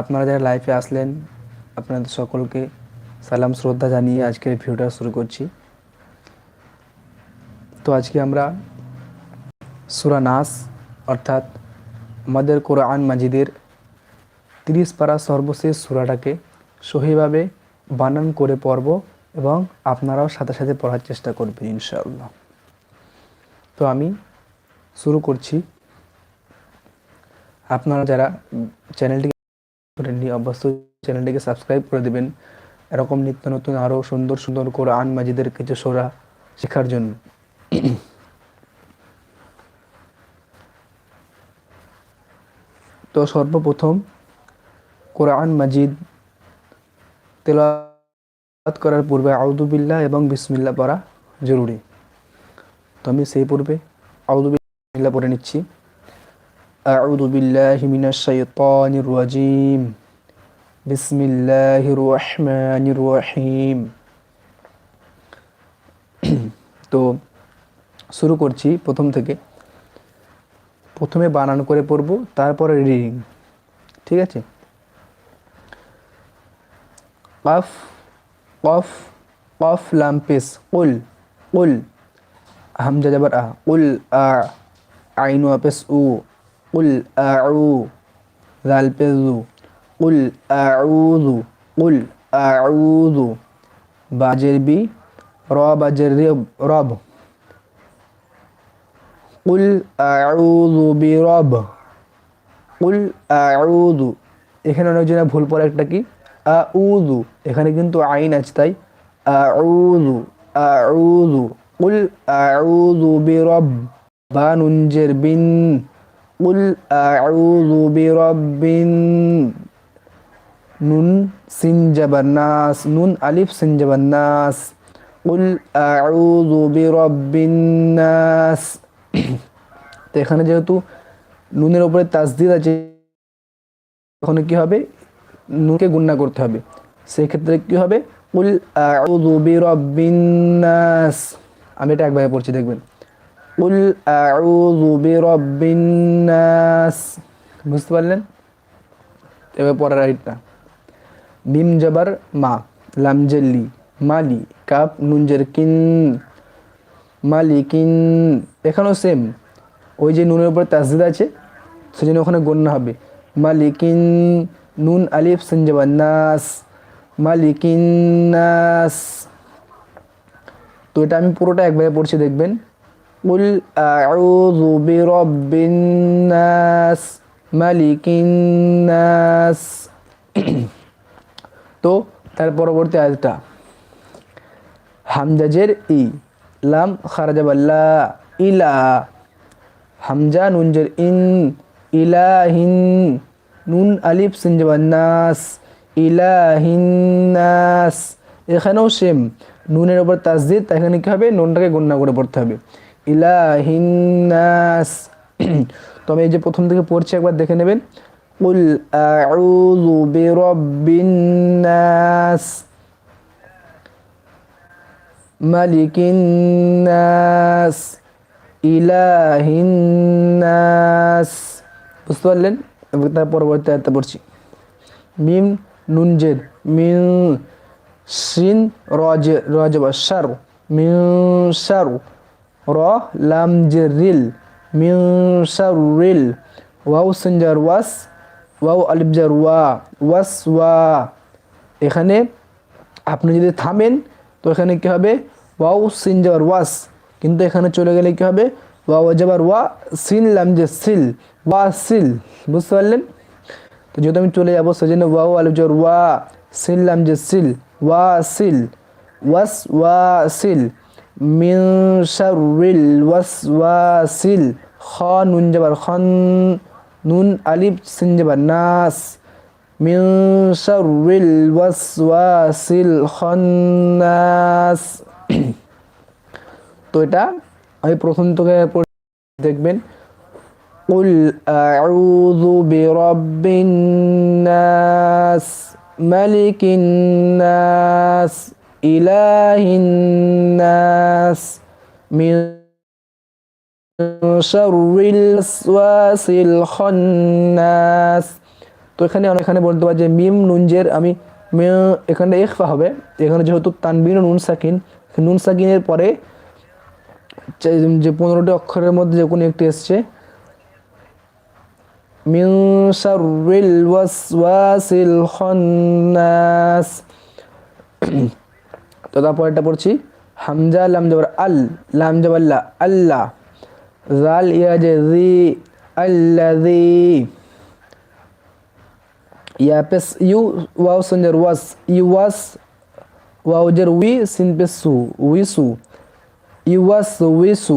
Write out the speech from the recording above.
আপনারা যারা লাইফে আসলেন, আপনাদের সকলকে সালাম, শ্রদ্ধা জানিয়ে আজকের ভিডিওটা শুরু করছি। তো আজকে আমরা সুরা নাস, অর্থাৎ আমাদের কোরআন মাজিদের তিরিশ পারা সর্বশেষ সুরাটাকে সহিভাবে বানান করে পড়ব এবং আপনারাও সাথে সাথে পড়ার চেষ্টা করবেন, ইনশাআল্লাহ। তো আমি শুরু করছি। আপনারা যারা চ্যানেলটিকে করেননি অবশ্যই চ্যানেলটিকে সাবস্ক্রাইব করে দেবেন। এরকম নিত্য নতুন আরও সুন্দর সুন্দর কোরআন মাজিদের কিছু সোরা শেখার জন্য। তো সর্বপ্রথম কোরআন মাজিদ তেলাওয়াত করার পূর্বে আউদুবিল্লাহ এবং বিসমিল্লা পড়া জরুরি। তো আমি সেই পূর্বে আউদুবিল্লাহ পড়ে নিচ্ছি। أعوذ بالله من الشيطان الرجيم بسم الله الرحمن الرحيم তো শুরু করছি প্রথম থেকে প্রথমে বানান করে পড়ব তারপরে রিডিং ঠিক আছে কফ কফ কফ লাম্পিস কুল কুল হামজা যাবার আ কুল আ আইনু আপেস উ কুল আউ জাল পেজু কুল আউযু কুল আউযু বাজের বি র বাজের রেব রব কুল আউযু বিরব কুল আউযু এখানে অনেকজনে ভুল পড়ে একটা কি? আউযু এখানে কিন্তু আইন আছে, তাই আউযু কুল আউযু বিরব বা নুনজের বিন কুল আউযু বিরব্বিন নুন সিন যাবার নাস নুন আলিফ সিন যাবার নাস কুল আউযু বিরব্বিন নাস তো এখানে যেহেতু নুনের উপরে তাসদিদ আছে, তখন কি হবে? নুনকে গুণনা করতে হবে। সেক্ষেত্রে কি হবে? কুল আউযু বিরব্বিন নাস আমি এটা একবারে পড়ছি, দেখবেন। কুল আউযু বিরব্বিন নাস বুঝতে পারলেন? এবার পরের আইটটা মিম জবর, মা। লাম জেল্লি মালি। কাপ নুনজের কিন। মালিকিন। এখানেও সেম ওই যে নুনের উপর তাসদিদ আছে, সেজন্য ওখানে গণ্য হবে। মালিকিন, নুন, আলিফ সঞ্জবান নাস। মালিকিন, নাস। তো এটা আমি পুরোটা একবারে পড়ছি, দেখবেন। কুল আউযু বিরাব্বিন নাস মালিকিন নাস তো তার পরবর্তী আয়াতটা। হামজাজের ই, লাম খারাজাবাল্লা ইলা হামজা নুনজের ইন, ইলাহিন। নুন আলিফ সিনজবান্নাস ইলাহিন্নাস এখানেও সেম। নুনের ওপর তাসদিদ এখানে কী হবে? নুনটাকে গণ্য করে পড়তে হবে। ইলাহিন্নাস তো আমি এই যে প্রথম থেকে পড়ছি, একবার দেখে নেবেন। কুল আউযু বিরাব্বিন নাস। মালিকিন নাস। ইলাহিন নাস। বুঝতে পারলেন? এবং তার পরবর্তী আয়াতটা পড়ছি। মিম নুন জেদ। মিন সিন রজ রজব। শার। মিন শার। র, লাম জেরিল মিন শারিল ওয়াও সঞ্জার ওয়াস, ওয়াও আলিফজার ওয়া, ওয়াস ওয়া। এখানে আপনি যদি থামেন, তো এখানে কী হবে? ওয়াও সিনজার ওয়াস। কিন্তু এখানে চলে গেলে কী হবে? ওয়া ওয়াজাবার ওয়া, সিন লাম যে সিল, ওয়া সিল। বুঝতে পারলেন? তো যেহেতু আমি চলে যাব, সেজন্য ওয়াও আলিফজার ওয়া সিল লাম যে সিল, ওয়া সিল, ওয়াস ওয়া সিল। মিন শারিল ওয়াস ওয়া সিল খ নুন যাবার খন নুন আলিফ সিন যাবার নাস মিন শারিল ওয়াস ওয়া সিল খন্নাস তো এটা আমি প্রথম থেকে দেখবেন قل أعوذ برب الناس ملك الناس إله الناس من شر الوسواس الخناس তো এখানে আমরা এখানে বলতে পারি যে মিম নুনজের আমি মে- এখানে ইখফা হবে এখানে যেহেতু তানবিন ও নুন সাকিন নুন সাকিনের পরে যে- যে পনেরোটি অক্ষরের মধ্যে যে কোনো একটি এসছে মিন শাররিল ওয়াসওয়াসিল খান্নাস তো তারপর এটা পড়ছি। হামজা, লাম, জবর, আল, লাম, জবর, লা আল্লাহ জাল ইয়াজে জি আল্লাযী। ইয়া, পেস, ইউ, ওয়াও সঞ্জর ওয়াস, ইউ, ওয়াস, ওয়াও, জের, উই, সিন, পেস, সু উইসু ইউ, ওয়াস উইসু